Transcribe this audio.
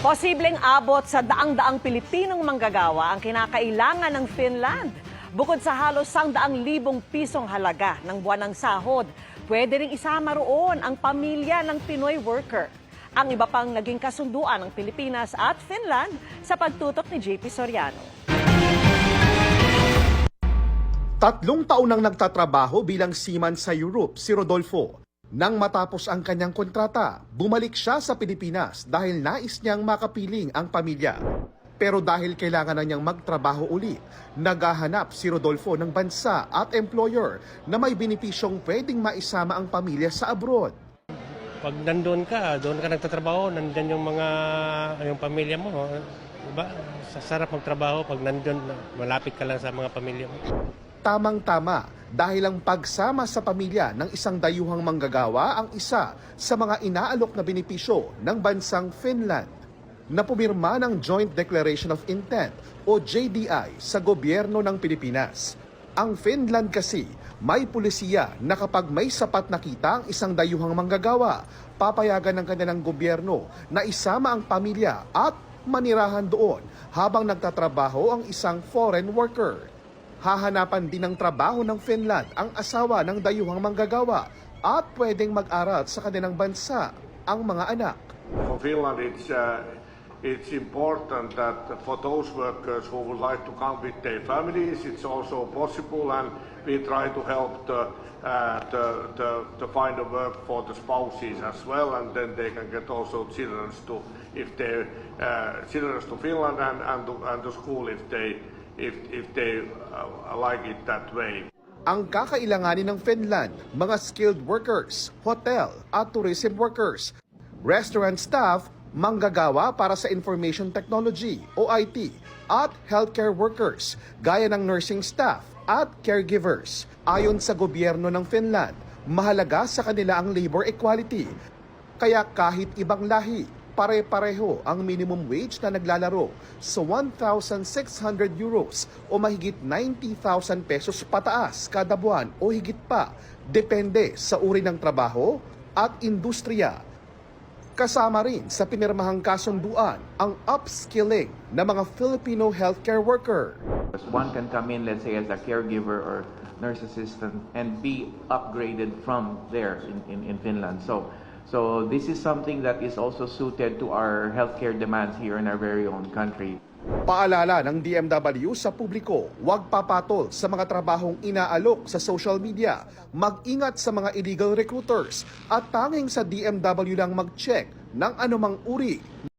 Posibleng abot sa daang-daang Pilipinong manggagawa ang kinakailangan ng Finland. Bukod sa halos sang daang libong pisong halaga ng buwan ng sahod, pwede ring isama roon ang pamilya ng Pinoy worker. Ang iba pang naging kasunduan ng Pilipinas at Finland sa pagtutok ni JP Soriano. Tatlong taon nang nagtatrabaho bilang seaman sa Europe si Rodolfo. Nang matapos ang kanyang kontrata, bumalik siya sa Pilipinas dahil nais niyang makapiling ang pamilya. Pero dahil kailangan na niyang magtrabaho ulit, naghahanap si Rodolfo ng bansa at employer na may benepisyong pwedeng maisama ang pamilya sa abroad. Pag nandun ka, doon ka nagtatrabaho, nandyan yung mga, yung pamilya mo. Diba? Sa sarap magtrabaho pag nandun, malapit ka lang sa mga pamilya mo. Tamang-tama dahil ang pagsama sa pamilya ng isang dayuhang manggagawa ang isa sa mga inaalok na benepisyo ng bansang Finland na pumirma ng Joint Declaration of Intent o JDI sa gobyerno ng Pilipinas. Ang Finland kasi may pulisiya na kapag may sapat na kita ang isang dayuhang manggagawa, papayagan ng kanilang gobyerno na isama ang pamilya at manirahan doon habang nagtatrabaho ang isang foreign worker. Hahanapan din ng trabaho ng Finland ang asawa ng dayuhang manggagawa at pwedeng mag-aral sa kanilang bansa ang mga anak. For Finland, it's, uh, it's important that for those workers who would like to come with their families, it's also possible, and we try to help the, uh, the, to find a work for the spouses as well, and then they can get also children to, if they, uh, children to Finland and, and, to, and to school if they, if, if they uh, like it that way. Ang kakailanganin ng Finland, mga skilled workers, hotel at tourism workers, restaurant staff, manggagawa para sa information technology o IT, at healthcare workers, gaya ng nursing staff at caregivers. Ayon sa gobyerno ng Finland, mahalaga sa kanila ang labor equality. Kaya kahit ibang lahi, pare-pareho ang minimum wage na naglalaro sa 1,600 euros o mahigit 90,000 pesos pataas kada buwan o higit pa, depende sa uri ng trabaho at industriya. Kasama rin sa pinirmahang kasunduan ang upskilling ng mga Filipino healthcare worker. One can come in, let's say, as a caregiver or nurse assistant and be upgraded from there in, in, in Finland. So, so this is something that is also suited to our healthcare demands here in our very own country. Paalala ng DMW sa publiko, huwag papatol sa mga trabahong inaalok sa social media. Mag-ingat sa mga illegal recruiters at tanging sa DMW lang mag-check ng anumang uri